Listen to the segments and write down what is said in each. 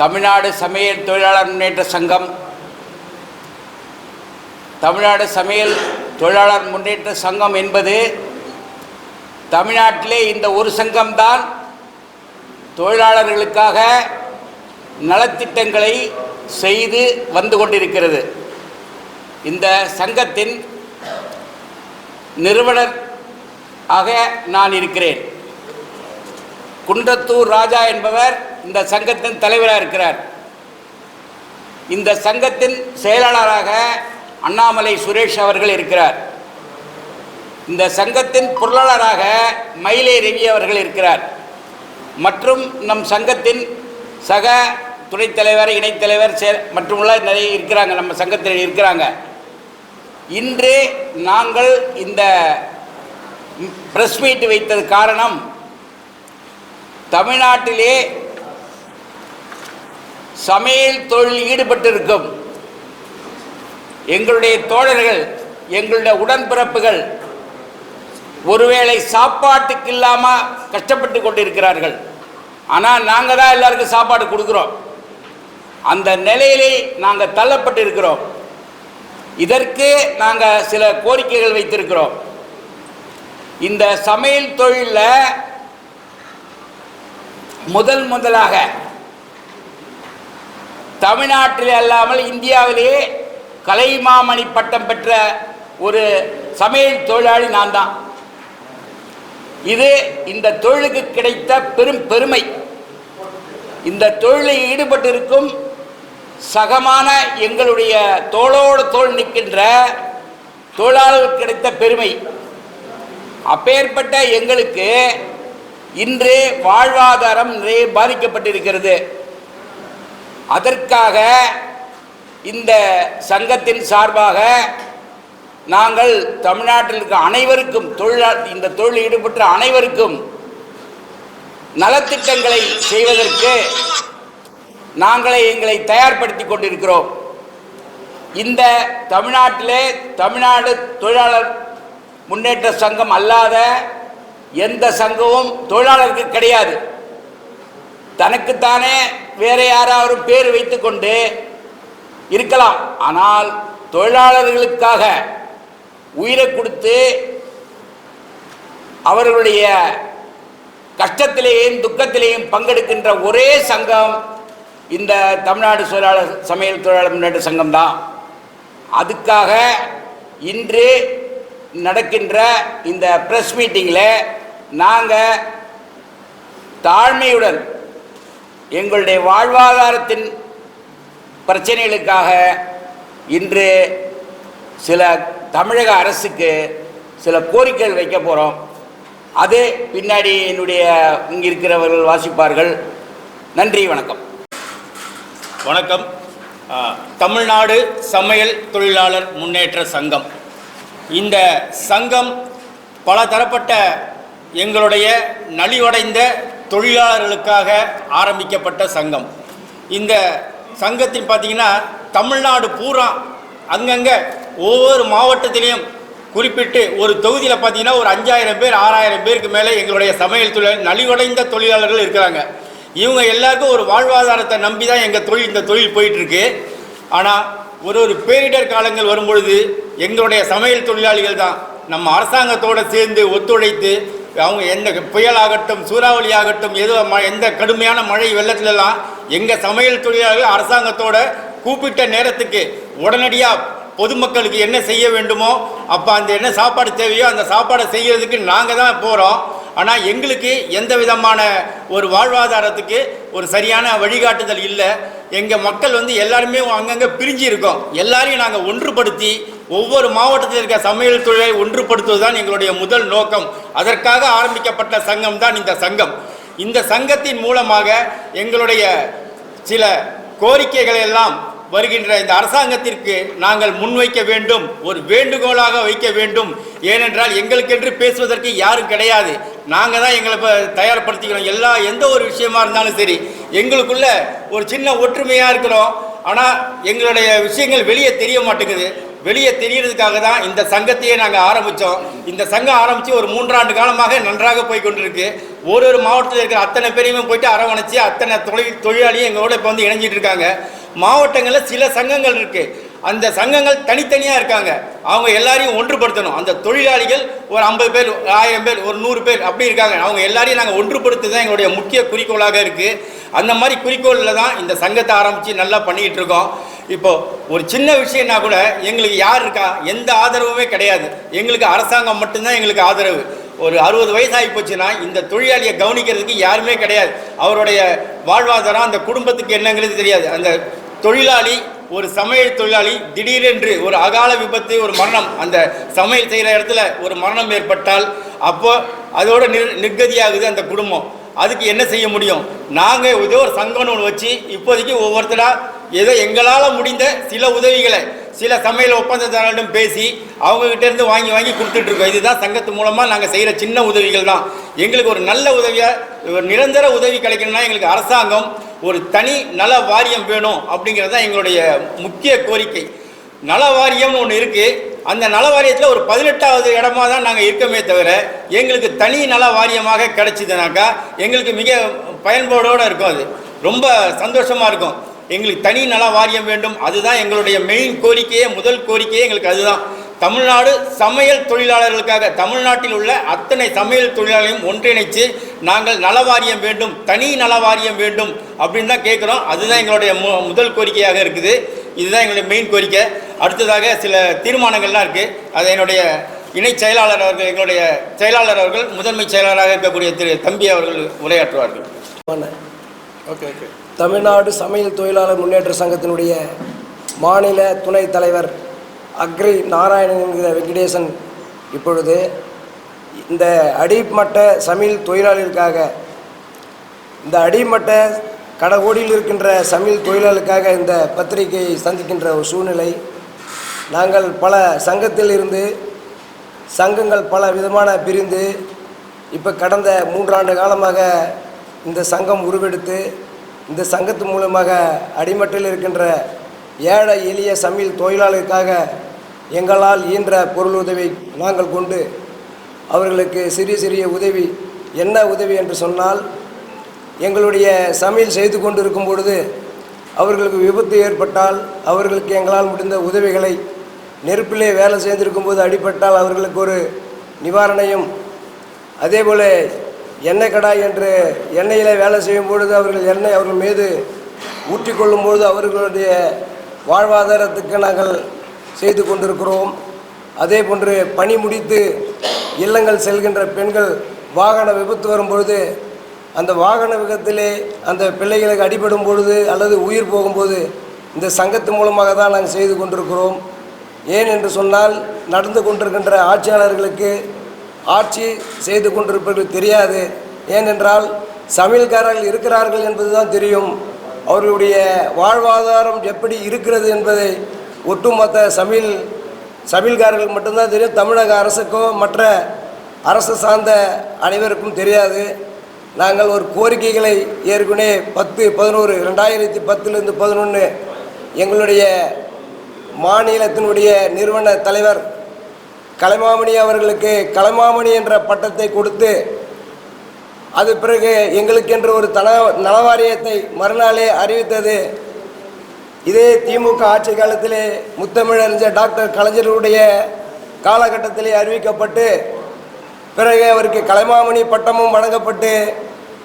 தமிழ்நாடு சமையல் தொழிலாளர் முன்னேற்ற சங்கம் தமிழ்நாடு சமையல் தொழிலாளர் முன்னேற்ற சங்கம் என்பது தமிழ்நாட்டிலே இந்த ஒரு சங்கம்தான் தொழிலாளர்களுக்காக நலத்திட்டங்களை செய்து வந்து கொண்டிருக்கிறது. இந்த சங்கத்தின் நிறுவனர் ஆக நான் இருக்கிறேன். குன்றத்தூர் ராஜா என்பவர் இந்த சங்கத்தின் தலைவராக இருக்கிறார். இந்த சங்கத்தின் செயலாளராக அண்ணாமலை சுரேஷ் அவர்கள் இருக்கிறார். இந்த சங்கத்தின் பொருளாளராக மயிலை ரவி அவர்கள் இருக்கிறார். மற்றும் நம் சங்கத்தின் சக துணைத் தலைவர் இணைத்தலைவர் தலைவர் மற்றும் உள்ள நிறைய இருக்கிறாங்க நம்ம சங்கத்தில் இருக்கிறாங்க. இன்று நாங்கள் இந்த ப்ரெஸ் மீட் வைத்தது காரணம் தமிழ்நாட்டிலே சமையல் தொழில் ஈடுபட்டிருக்கும். எங்களுடைய தோழர்கள் எங்களுடைய உடன்பிறப்புகள் ஒருவேளை சாப்பாட்டுக்கு இல்லாமல் கஷ்டப்பட்டு கொண்டிருக்கிறார்கள். ஆனால் நாங்கள் தான் எல்லாருக்கும் சாப்பாடு கொடுக்குறோம். அந்த நிலையிலே நாங்கள் தள்ளப்பட்டு இருக்கிறோம் இதற்கு நாங்கள் சில கோரிக்கைகள் வைத்திருக்கிறோம். இந்த சமையல் தொழிலில் முதல் முதலாக தமிழ்நாட்டில் அல்லாமல் இந்தியாவிலேயே கலைமாமணி பட்டம் பெற்ற ஒரு சமையல் தொழிலாளி நான் தான். இது இந்த தொழிலுக்கு கிடைத்த பெரும் பெருமை. இந்த தொழிலில் ஈடுபட்டிருக்கும் சகமான எங்களுடைய தோளோடு தோள் நிற்கின்ற தொழிலாளர்களுக்கு கிடைத்த பெருமை. அப்பேற்பட்ட எங்களுக்கு இன்று வாழ்வாதாரம் நிறைய பாதிக்கப்பட்டிருக்கிறது. அதற்காக இந்த சங்கத்தின் சார்பாக நாங்கள் தமிழ்நாட்டில் இருக்க அனைவருக்கும் தொழிலா இந்த தொழில் ஈடுபட்ட அனைவருக்கும் நலத்திட்டங்களை செய்வதற்கு நாங்களே எங்களை தயார்படுத்தி கொண்டிருக்கிறோம். இந்த தமிழ்நாட்டிலே தமிழ்நாடு தொழிலாளர் முன்னேற்ற சங்கம் அல்லாத எந்த சங்கமும் தொழிலாளருக்கு கிடையாது. தனக்குத்தானே வேற யாராவது பேர் வைத்துக்கொண்டு இருக்கலாம். ஆனால் தொழிலாளர்களுக்காக உயிரை கொடுத்து அவர்களுடைய கஷ்டத்திலேயும் துக்கத்திலேயும் பங்கெடுக்கின்ற ஒரே சங்கம் இந்த தமிழ்நாடு தொழிலாளர் சமையல் தொழிலாளர் முன்னேற்ற சங்கம் தான். அதுக்காக இன்று நடக்கின்ற இந்த ப்ரெஸ் மீட்டிங்கில் நாங்கள் தாழ்மையுடன் எங்களுடைய வாழ்வாதாரத்தின் பிரச்சனைகளுக்காக இன்று சில தமிழக அரசுக்கு சில கோரிக்கைகள் வைக்க போகிறோம் அது பின்னாடி என்னுடைய இங்கே இருக்கிறவர்கள் வாசிப்பார்கள். நன்றி வணக்கம். வணக்கம். தமிழ்நாடு சமையல் தொழிலாளர் முன்னேற்ற சங்கம். இந்த சங்கம் பல தரப்பட்ட எங்களுடைய நலிவடைந்த தொழிலாளர்களுக்காக ஆரம்பிக்கப்பட்ட சங்கம். இந்த சங்கத்தின் பார்த்தீங்கன்னா தமிழ்நாடு பூரா அங்கங்கே ஒவ்வொரு மாவட்டத்திலையும் குறிப்பிட்டு ஒரு தொகுதியில் பார்த்தீங்கன்னா ஒரு அஞ்சாயிரம் பேர் ஆறாயிரம் பேருக்கு மேலே எங்களுடைய சமையல் தொழில் நலிவடைந்த தொழிலாளர்கள் இருக்கிறாங்க. இவங்க எல்லாருக்கும் ஒரு வாழ்வாதாரத்தை நம்பி தான் எங்கள் தொழில் இந்த தொழில் போயிட்டுருக்கு. ஆனால் ஒரு ஒரு பேரிடர் காலங்கள் வரும்பொழுது எங்களுடைய சமையல் தொழிலாளிகள் தான் நம்ம அரசாங்கத்தோடு சேர்ந்து ஒத்துழைத்து அவங்க எந்த புயலாகட்டும் சூறாவளி ஆகட்டும் எது ம- எந்த கடுமையான மழை வெள்ளத்திலலாம் எங்கள் சமையல் தொழிலாளர்கள் அரசாங்கத்தோட கூப்பிட்ட நேரத்துக்கு உடனடியாக பொதுமக்களுக்கு என்ன செய்ய வேண்டுமோ அப்போ அந்த என்ன சாப்பாடு தேவையோ அந்த சாப்பாடை செய்கிறதுக்கு நாங்கள் தான் போகிறோம் ஆனால் எங்களுக்கு எந்த விதமான ஒரு வாழ்வாதாரத்துக்கு ஒரு சரியான வழிகாட்டுதல் இல்லை. எங்கள் மக்கள் வந்து எல்லாருமே அங்கங்கே பிரிஞ்சு இருக்கோம் எல்லாரையும் நாங்கள் ஒன்றுபடுத்தி ஒவ்வொரு மாவட்டத்தில் இருக்க சமையல் தொழிலை ஒன்றுபடுத்துவது தான் எங்களுடைய முதல் நோக்கம். அதற்காக ஆரம்பிக்கப்பட்ட சங்கம் தான் இந்த சங்கம். இந்த சங்கத்தின் மூலமாக எங்களுடைய சில கோரிக்கைகளை எல்லாம் வருகின்ற இந்த அரசாங்கத்திற்கு நாங்கள் முன்வைக்க வேண்டும் ஒரு வேண்டுகோளாக வைக்க வேண்டும். ஏனென்றால் எங்களுக்கென்று பேசுவதற்கு யாரும் கிடையாது. நாங்கள் தான் எங்களை இப்போ தயார்படுத்திக்கிறோம். எல்லா எந்த ஒரு விஷயமா இருந்தாலும் சரி எங்களுக்குள்ள ஒரு சின்ன ஒற்றுமையாக இருக்கிறோம். ஆனால் எங்களுடைய விஷயங்கள் வெளியே தெரிய மாட்டேங்குது. வெளியே தெரியறதுக்காக தான் இந்த சங்கத்தையே நாங்கள் ஆரம்பித்தோம் இந்த சங்கம் ஆரம்பித்து ஒரு மூன்றாண்டு காலமாக நன்றாக போய் கொண்டிருக்கு. ஒரு ஒரு மாவட்டத்தில் இருக்கிற அத்தனை பேரையுமே போயிட்டு அரவணைச்சு அத்தனை தொழில் தொழிலாளியும் எங்களோட இப்போ வந்து இணைஞ்சிட்டு இருக்காங்க. மாவட்டங்களில் சில சங்கங்கள் இருக்குது அந்த சங்கங்கள் தனித்தனியாக இருக்காங்க. அவங்க எல்லாரையும் ஒன்றுபடுத்தணும். அந்த தொழிலாளிகள் ஒரு ஐம்பது பேர் ஆயிரம் பேர் ஒரு நூறு பேர் அப்படி இருக்காங்க. அவங்க எல்லாரையும் நாங்கள் ஒன்றுபடுத்து தான் எங்களுடைய முக்கிய குறிக்கோளாக இருக்குது அந்த மாதிரி குறிக்கோளில் தான் இந்த சங்கத்தை ஆரம்பித்து நல்லா பண்ணிக்கிட்டு இருக்கோம். இப்போது ஒரு சின்ன விஷயம்னா கூட எங்களுக்கு யார் இருக்கா? எந்த ஆதரவுமே கிடையாது. எங்களுக்கு அரசாங்கம் மட்டும்தான் எங்களுக்கு ஆதரவு. ஒரு அறுபது வயசாகி போச்சுன்னா இந்த தொழிலாளியை கவனிக்கிறதுக்கு யாருமே கிடையாது. அவருடைய வாழ்வாதாரம் அந்த குடும்பத்துக்கு என்னங்கிறது தெரியாது. அந்த தொழிலாளி ஒரு சமையல் தொழிலாளி திடீரென்று ஒரு அகால விபத்து ஒரு மரணம். அந்த சமையல் செய்கிற இடத்துல ஒரு மரணம் ஏற்பட்டால் அப்போ அதோட நிர் நிர்கதியாகுது அந்த குடும்பம். அதுக்கு என்ன செய்ய முடியும்? நாங்கள் ஏதோ ஒரு சங்கம்னு ஒன்று வச்சு இப்போதைக்கு ஒவ்வொருத்தராக ஏதோ எங்களால் முடிந்த சில உதவிகளை சில சமையல் ஒப்பந்ததாரர்களிடம் பேசி அவங்ககிட்ட இருந்து வாங்கி வாங்கி கொடுத்துட்ருக்கோம் இதுதான் சங்கத்து மூலமாக நாங்கள் செய்கிற சின்ன உதவிகள் தான். எங்களுக்கு ஒரு நல்ல உதவியாக ஒரு நிரந்தர உதவி கிடைக்கணும்னா எங்களுக்கு அரசாங்கம் ஒரு தனி நல வாரியம் வேணும் அப்படிங்கிறது தான் எங்களுடைய முக்கிய கோரிக்கை. நல வாரியம்னு ஒன்று இருக்குது அந்த நல வாரியத்தில் ஒரு பதினெட்டாவது இடமா தான் நாங்கள் இருக்கமே தவிர எங்களுக்கு தனி நல வாரியமாக கிடைச்சிதுனாக்கா எங்களுக்கு மிக பயன்பாடோடு இருக்கும் அது. ரொம்ப சந்தோஷமாக இருக்கும். எங்களுக்கு தனி நல வாரியம் வேண்டும். அதுதான் எங்களுடைய மெயின் கோரிக்கையே முதல் கோரிக்கையே எங்களுக்கு அதுதான். தமிழ்நாடு சமையல் தொழிலாளர்களுக்காக தமிழ்நாட்டில் உள்ள அத்தனை சமையல் தொழிலாளர்களையும் ஒன்றிணைச்சு நாங்கள் நல வாரியம் வேண்டும் தனி நல வாரியம் வேண்டும் அப்படின்னு தான் கேட்குறோம். அதுதான் எங்களுடைய மு முதல் கோரிக்கையாக இருக்குது. இதுதான் எங்களுடைய மெயின் கோரிக்கை. அடுத்ததாக சில தீர்மானங்கள்லாம் இருக்குது அதை என்னுடைய இணை செயலாளர் அவர்கள் எங்களுடைய செயலாளர் அவர்கள் முதன்மை செயலாளராக இருக்கக்கூடிய திரு தம்பி அவர்கள் உரையாற்றுவார்கள். ஓகே ஓகே தமிழ்நாடு சமையல் தொழிலாளர் முன்னேற்ற சங்கத்தினுடைய மாநில துணைத் தலைவர் அக்ரி நாராயணன் என்கிற வெங்கடேசன் இப்பொழுது இந்த அடிமட்ட சமையல் தொழிலாளர்களுக்காக இந்த அடிமட்ட கடகோடியில் இருக்கின்ற சமையல் தொழிலாளர்களுக்காக இந்த பத்திரிகையை சந்திக்கின்ற ஒரு சூழ்நிலை. நாங்கள் பல சங்கத்தில் இருந்து சங்கங்கள் பல விதமான பிரிந்து இப்போ கடந்த மூன்றாண்டு காலமாக இந்த சங்கம் உருவெடுத்து இந்த சங்கத்து மூலமாக அடிமட்டில் இருக்கின்ற ஏழை எளிய சமையல் தொழிலாளருக்காக எங்களால் இயன்ற பொருளுதவி நாங்கள் கொண்டு அவர்களுக்கு சிறிய சிறிய உதவி என்ன உதவி என்று சொன்னால் எங்களுடைய சமையல் செய்து கொண்டிருக்கும் பொழுது அவர்களுக்கு விபத்து ஏற்பட்டால் அவர்களுக்கு எங்களால் முடிந்த உதவிகளை நெருப்பிலே வேலை செய்திருக்கும் போது அடிபட்டால் அவர்களுக்கு ஒரு நிவாரணையும். அதேபோல் எண்ணெய் கடாய் என்று எண்ணெயிலே வேலை செய்யும் பொழுது அவர்கள் எண்ணெய் அவர்கள் மீது ஊற்றிக்கொள்ளும் பொழுது அவர்களுடைய வாழ்வாதாரத்துக்கு நாங்கள் செய்து கொண்டிருக்கிறோம். அதே போன்று பணி முடித்து இல்லங்கள் செல்கின்ற பெண்கள் வாகன விபத்து வரும் பொழுது அந்த வாகன விபத்திலே அந்த பிள்ளைகளுக்கு அடிபடும் பொழுது அல்லது உயிர் போகும்போது இந்த சங்கத்து மூலமாக தான் நாங்கள் செய்து கொண்டிருக்கிறோம். ஏன் என்று சொன்னால் நடந்து கொண்டிருக்கின்ற ஆட்சியாளர்களுக்கு ஆட்சி செய்து கொண்டிருப்பவர்கள் தெரியாது. ஏனென்றால் சமையல்காரர்கள் இருக்கிறார்கள் என்பதுதான் தெரியும். அவர்களுடைய வாழ்வாதாரம் எப்படி இருக்கிறது என்பதை ஒட்டுமொத்த சமையல் சமையல்காரர்களுக்கு மட்டும்தான் தெரியும். தமிழக அரசுக்கும் மற்ற அரசு சார்ந்த அனைவருக்கும் தெரியாது. நாங்கள் ஒரு கோரிக்கைகளை ஏற்கனவே பத்து பதினோரு ரெண்டாயிரத்தி பத்துலேருந்து பதினொன்று எங்களுடைய மாநிலத்தினுடைய நிறுவன தலைவர் கலைமாமணி அவர்களுக்கு கலைமாமணி என்ற பட்டத்தை கொடுத்து அது பிறகு எங்களுக்கென்று ஒரு தன நலவாரியத்தை மறுநாளே அறிவித்தது. இதே திமுக ஆட்சி காலத்திலே முத்தமிழறிஞர் டாக்டர் கலைஞருடைய காலகட்டத்திலே அறிவிக்கப்பட்டு பிறகு அவருக்கு கலைமாமணி பட்டமும் வழங்கப்பட்டு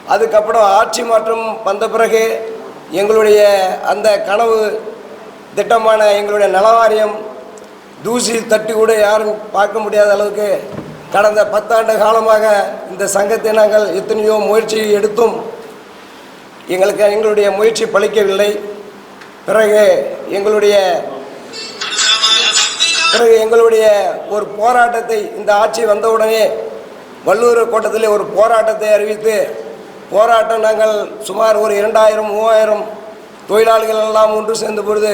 அதுக்கப்புறம் ஆட்சி மாற்றம் வந்த பிறகு எங்களுடைய அந்த கனவு திட்டமான எங்களுடைய நலவாரியம் தூசி தட்டி கூட யாரும் பார்க்க முடியாத அளவுக்கு கடந்த பத்தாண்டு காலமாக இந்த சங்கத்தை நாங்கள் எத்தனையோ முயற்சி எடுத்தும் எங்களுக்கு எங்களுடைய முயற்சி பழிக்கவில்லை பிறகு எங்களுடைய பிறகு எங்களுடைய ஒரு போராட்டத்தை இந்த ஆட்சி வந்தவுடனே வள்ளூர் கோட்டத்திலே ஒரு போராட்டத்தை அறிவித்து போராட்டம் நாங்கள் சுமார் ஒரு இரண்டாயிரம் மூவாயிரம் தொழிலாளிகள் எல்லாம் ஒன்று சேர்ந்த பொழுது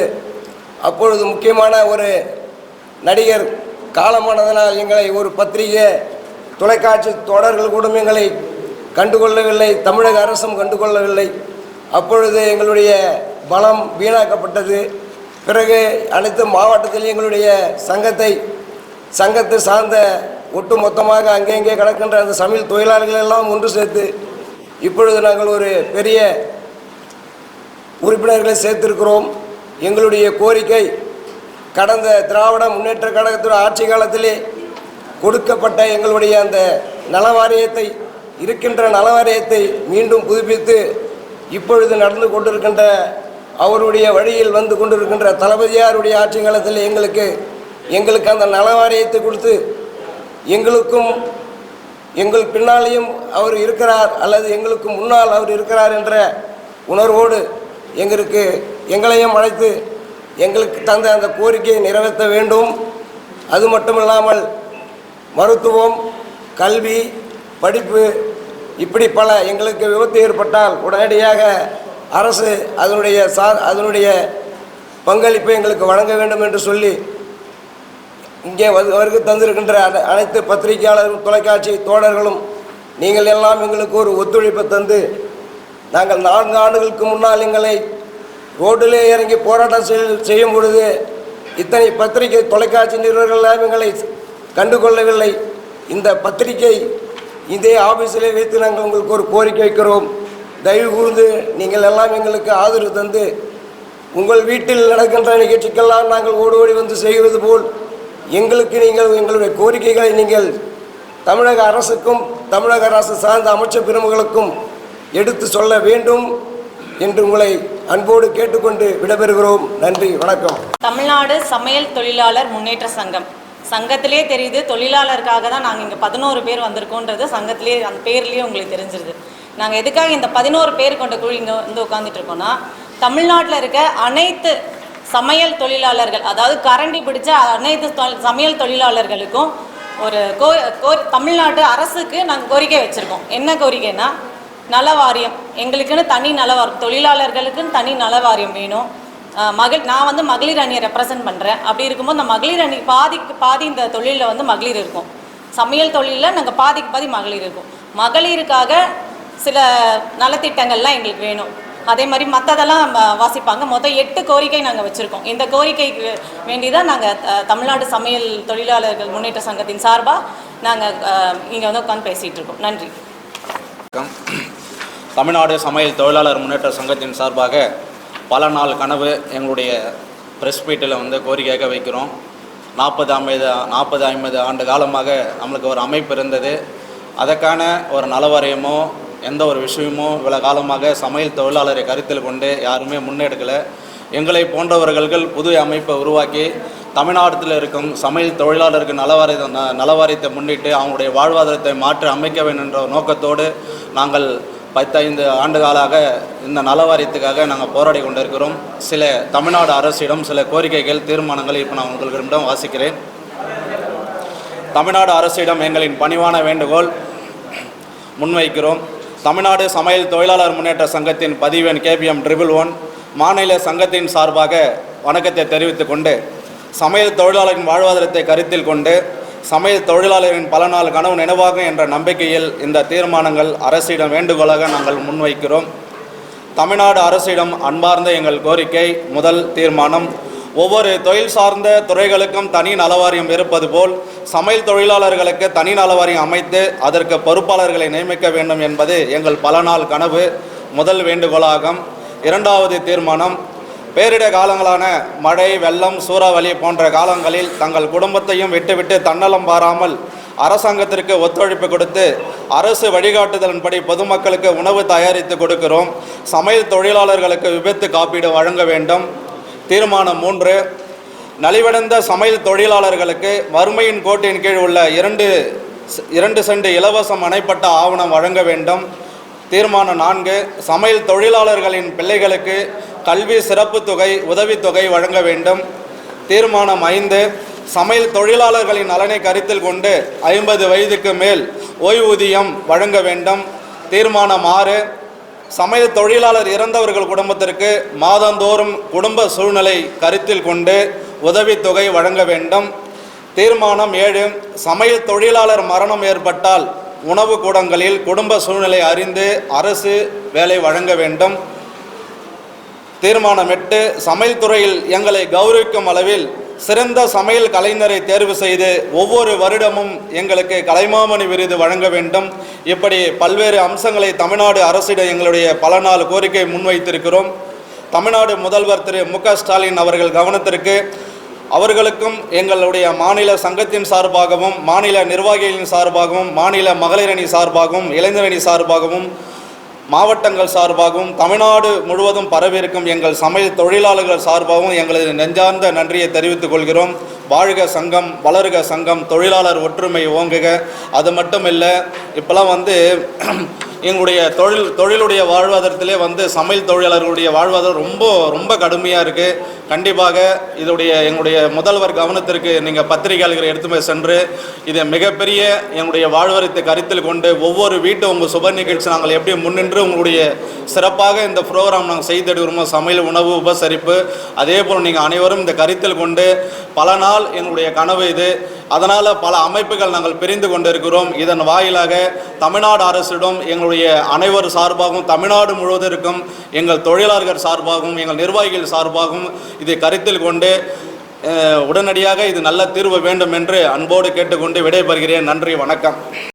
அப்பொழுது முக்கியமான ஒரு நடிகர் காலமானதனால் எங்களை ஒரு பத்திரிகை தொலைக்காட்சி தொடர்கள் கூட எங்களை கண்டுகொள்ளவில்லை தமிழக அரசும் கண்டுகொள்ளவில்லை. அப்பொழுது எங்களுடைய பலம் வீணாக்கப்பட்டது. பிறகு அனைத்து மாவட்டத்தில் எங்களுடைய சங்கத்தை சங்கத்தை சார்ந்த ஒட்டு மொத்தமாக அங்கங்கே கிடக்கின்ற அந்த சமையல் தொழிலாளர்கள் எல்லாம் ஒன்று சேர்த்து இப்பொழுது நாங்கள் ஒரு பெரிய உறுப்பினர்களை சேர்த்திருக்கிறோம். எங்களுடைய கோரிக்கை கடந்த திராவிட முன்னேற்ற கழகத்தின் ஆட்சி காலத்திலே கொடுக்கப்பட்ட எங்களுடைய அந்த நலவாரியத்தை இருக்கின்ற நலவாரியத்தை மீண்டும் புதுப்பித்து இப்பொழுது நடந்து கொண்டிருக்கின்ற அவருடைய வழியில் வந்து கொண்டிருக்கின்ற தளபதியாருடைய ஆட்சி காலத்தில் எங்களுக்கு எங்களுக்கு அந்த நலவாரியத்தை கொடுத்து எங்களுக்கும் எங்கள் பின்னாலேயும் அவர் இருக்கிறார் அல்லது எங்களுக்கு முன்னால் அவர் இருக்கிறார் என்ற உணர்வோடு எங்களுக்கு எங்களையும் அழைத்து எங்களுக்கு தந்த அந்த கோரிக்கையை நிறைவேற்ற வேண்டும். அது மட்டும் இல்லாமல் மருத்துவம் கல்வி படிப்பு இப்படி பல எங்களுக்கு விபத்து ஏற்பட்டால் உடனடியாக அரசு அதனுடைய சா அதனுடைய பங்களிப்பை எங்களுக்கு வழங்க வேண்டும் என்று சொல்லி இங்கே வந்து வருகை தந்திருக்கின்ற அனைத்து பத்திரிகையாளர்களும் தொலைக்காட்சி தோழர்களும் நீங்கள் எல்லாம் எங்களுக்கு ஒரு ஒத்துழைப்பை தந்து நாங்கள் நான்கு ஆண்டுகளுக்கு முன்னால் எங்களை ரோட்டிலே இறங்கி போராட்டம் செய்- செய்யும் பொழுது இத்தனை பத்திரிகை தொலைக்காட்சி நிறுவனங்கள் எல்லாம் எங்களை கண்டுகொள்ளவில்லை. இந்த பத்திரிகை இதே ஆஃபீஸில் வைத்து நாங்கள் உங்களுக்கு ஒரு கோரிக்கை வைக்கிறோம். தயவு கூர்ந்து நீங்கள் எல்லாம் எங்களுக்கு ஆதரவு தந்து உங்கள் வீட்டில் நடக்கின்ற நிகழ்ச்சிக்கெல்லாம் நாங்கள் ஓடி ஓடி வந்து செய்வது போல் எங்களுக்கு நீங்கள் எங்களுடைய கோரிக்கைகளை நீங்கள் தமிழக அரசுக்கும் தமிழக அரசு சார்ந்த அமைச்சர் பெருமகளுக்கும் எடுத்து சொல்ல வேண்டும் என்று உங்களை அன்போடு கேட்டுக்கொண்டு விடைபெறுகிறோம். நன்றி வணக்கம். தமிழ்நாடு சமையல் தொழிலாளர் முன்னேற்ற சங்கம். சங்கத்திலே தெரியுது தொழிலாளருக்காக தான் நாங்கள் இங்கே பதினோரு பேர் வந்திருக்கோன்றது சங்கத்திலே அந்த பேர்லேயே உங்களுக்கு தெரிஞ்சிருது. நாங்கள் எதுக்காக இந்த பதினோரு பேர் கொண்ட குழு இங்கே வந்து உட்காந்துட்டு இருக்கோம்னா தமிழ்நாட்டில் இருக்க அனைத்து சமையல் தொழிலாளர்கள் அதாவது கரண்டி பிடிச்ச அனைத்து சமையல் தொழிலாளர்களுக்கும் ஒரு கோ கோ தமிழ்நாட்டு அரசுக்கு நாங்கள் கோரிக்கை வச்சுருக்கோம். என்ன கோரிக்கைன்னா நல வாரியம் எங்களுக்குன்னு தனி நல வாரியம் தொழிலாளர்களுக்குன்னு தனி நல வாரியம் வேணும் மகள் நான் வந்து மகளிர் அணியை ரெப்ரசன்ட் பண்ணுறேன் அப்படி இருக்கும்போது இந்த மகளிர் அணி பாதிக்கு பாதி இந்த தொழிலில் வந்து மகளிர் இருக்கும். சமையல் தொழிலில் நாங்கள் பாதிக்கு பாதி மகளிர் இருக்கும். மகளிருக்காக சில நலத்திட்டங்கள்லாம் எங்களுக்கு வேணும். அதே மாதிரி மற்றதெல்லாம் வாசிப்பாங்க. மொத்தம் எட்டு கோரிக்கை நாங்கள் வச்சுருக்கோம். இந்த கோரிக்கைக்கு வேண்டி தான் நாங்கள் தமிழ்நாடு சமையல் தொழிலாளர்கள் முன்னேற்ற சங்கத்தின் சார்பாக நாங்கள் இங்கே வந்து உட்காந்து பேசிகிட்டு இருக்கோம். நன்றி. தமிழ்நாடு சமையல் தொழிலாளர் முன்னேற்ற சங்கத்தின் சார்பாக பல நாள் கனவு எங்களுடைய ப்ரெஸ் மீட்டில் வந்து கோரிக்கையாக வைக்கிறோம். நாற்பது ஐம்பது நாற்பது ஐம்பது ஆண்டு காலமாக நம்மளுக்கு ஒரு அமைப்பு இருந்தது. அதற்கான ஒரு நலவரையமோ எந்த ஒரு விஷயமும் இவ்வளோ காலமாக சமையல் தொழிலாளரை கருத்தில் கொண்டு யாருமே முன்னெடுக்கலை. எங்களை போன்றவர்கள் புது அமைப்பை உருவாக்கி தமிழ்நாட்டில் இருக்கும் சமையல் தொழிலாளருக்கு நலவாரிய நலவாரியத்தை முன்னிட்டு அவங்களுடைய வாழ்வாதாரத்தை மாற்றி அமைக்க வேண்டும் என்ற நோக்கத்தோடு நாங்கள் பத்தைந்து ஆண்டுகாலாக இந்த நலவாரியத்துக்காக நாங்கள் போராடி கொண்டிருக்கிறோம். சில தமிழ்நாடு அரசிடம் சில கோரிக்கைகள் தீர்மானங்களை இப்போ நான் உங்களிடம் வாசிக்கிறேன். தமிழ்நாடு அரசிடம் எங்களின் பணிவான வேண்டுகோள் முன்வைக்கிறோம். தமிழ்நாடு சமையல் தொழிலாளர் முன்னேற்ற சங்கத்தின் பதிவெண் கேபிஎம் ட்ரிபிள் ஒன் மாநில சங்கத்தின் சார்பாக வணக்கத்தை தெரிவித்துக் கொண்டு சமையல் தொழிலாளரின் வாழ்வாதாரத்தை கருத்தில் கொண்டு சமையல் தொழிலாளரின் பல நாள் கனவு நினைவாகும் என்ற நம்பிக்கையில் இந்த தீர்மானங்கள் அரசிடம் வேண்டுகோளாக நாங்கள் முன்வைக்கிறோம். தமிழ்நாடு அரசிடம் அன்பார்ந்த எங்கள் கோரிக்கை முதல் தீர்மானம் ஒவ்வொரு தொழில் சார்ந்த துறைகளுக்கும் தனி நலவாரியம் இருப்பது போல் சமையல் தொழிலாளர்களுக்கு தனி நலவாரியம் அமைத்து அதற்கு பொறுப்பாளர்களை நியமிக்க வேண்டும் என்பது எங்கள் பல நாள் கனவு. முதல் வேண்டுகோளாகும். இரண்டாவது தீர்மானம் பேரிட காலங்களான மழை வெள்ளம் சூறாவளி போன்ற காலங்களில் தங்கள் குடும்பத்தையும் விட்டுவிட்டு தன்னலம் பாராமல் அரசாங்கத்திற்கு ஒத்துழைப்பு கொடுத்து அரசு வழிகாட்டுதலின்படி பொதுமக்களுக்கு உணவு தயாரித்து கொடுக்கிறோம். சமையல் தொழிலாளர்களுக்கு விபத்து காப்பீடு வழங்க வேண்டும். தீர்மானம் மூன்று. நலிவடைந்த சமையல் தொழிலாளர்களுக்கு வறுமையின் கோட்டின் கீழ் உள்ள இரண்டு இரண்டு சென்ட் இலவசம் அணைப்பட்ட ஆவணம் வழங்க வேண்டும். தீர்மானம் நான்கு. சமையல் தொழிலாளர்களின் பிள்ளைகளுக்கு கல்வி சிறப்பு தொகை உதவித்தொகை வழங்க வேண்டும். தீர்மானம் ஐந்து. சமையல் தொழிலாளர்களின் நலனை கருத்தில் கொண்டு ஐம்பது வயதுக்கு மேல் ஓய்வூதியம் வழங்க வேண்டும். தீர்மானம் ஆறு. சமையல் தொழிலாளர் இறந்தவர்கள் குடும்பத்திற்கு மாதந்தோறும் குடும்ப சூழ்நிலை கருத்தில் கொண்டு உதவித்தொகை வழங்க வேண்டும். தீர்மானம் ஏழு சமையல் தொழிலாளர் மரணம் ஏற்பட்டால் உணவு கூடங்களில் குடும்ப சூழ்நிலை அறிந்து அரசு வேலை வழங்க வேண்டும். தீர்மானமிட்டு சமையல் துறையில் எங்களை கௌரவிக்கும் அளவில் சிறந்த சமையல் கலைஞரை தேர்வு செய்து ஒவ்வொரு வருடமும் எங்களுக்கு கலைமாமணி விருது வழங்க வேண்டும். இப்படி பல்வேறு அம்சங்களை தமிழ்நாடு அரசிடம் எங்களுடைய பல நாள் கோரிக்கை முன்வைத்திருக்கிறோம். தமிழ்நாடு முதல்வர் திரு மு ஸ்டாலின் அவர்கள் கவனத்திற்கு அவர்களுக்கும் எங்களுடைய மாநில சங்கத்தின் சார்பாகவும் மாநில நிர்வாகிகளின் சார்பாகவும் மாநில மகளிரணி சார்பாகவும் இளைஞரணி சார்பாகவும் மாவட்டங்கள் சார்பாகவும் தமிழ்நாடு முழுவதும் பரவியிருக்கும் எங்கள் சமய தொழிலாளர்கள் சார்பாகவும் எங்களது நெஞ்சார்ந்த நன்றியை தெரிவித்துக் கொள்கிறோம். வாழ்க சங்கம் வளருக சங்கம் தொழிலாளர் ஒற்றுமை ஓங்குக. அது மட்டும் இல்லை இப்போலாம் வந்து எங்களுடைய தொழில் தொழிலுடைய வாழ்வாதாரத்திலே வந்து சமையல் தொழிலாளர்களுடைய வாழ்வாதாரம் ரொம்ப ரொம்ப கடுமையாக இருக்குது கண்டிப்பாக இதோடைய எங்களுடைய முதல்வர் கவனத்திற்கு நீங்கள் பத்திரிகையாளர்களை எடுத்து போய் சென்று இதை மிகப்பெரிய எங்களுடைய வாழ்வரத்தை கருத்தில் கொண்டு ஒவ்வொரு வீட்டு உங்கள் சுப நிகழ்ச்சி நாங்கள் எப்படி முன்னின்று உங்களுடைய சிறப்பாக இந்த ப்ரோக்ராம் நாங்கள் செய்து எடுக்கிறோமோ சமையல் உணவு உபசரிப்பு அதே போல் நீங்கள் அனைவரும் இந்த கருத்தில் கொண்டு பல நாள் எங்களுடைய கனவு இது. அதனால் பல அமைப்புகள் நாங்கள் பிரிந்து கொண்டிருக்கிறோம். இதன் வாயிலாக தமிழ்நாடு அரசிடம் எங்களுடைய அனைவர் சார்பாகவும் தமிழ்நாடு முழுவதற்கும் எங்கள் தொழிலாளர்கள் சார்பாகவும் எங்கள் நிர்வாகிகள் சார்பாகவும் இதை கருத்தில் கொண்டு உடனடியாக இது நல்ல தீர்வு வேண்டும் என்று அன்போடு கேட்டுக்கொண்டு விடைபெறுகிறேன். நன்றி வணக்கம்.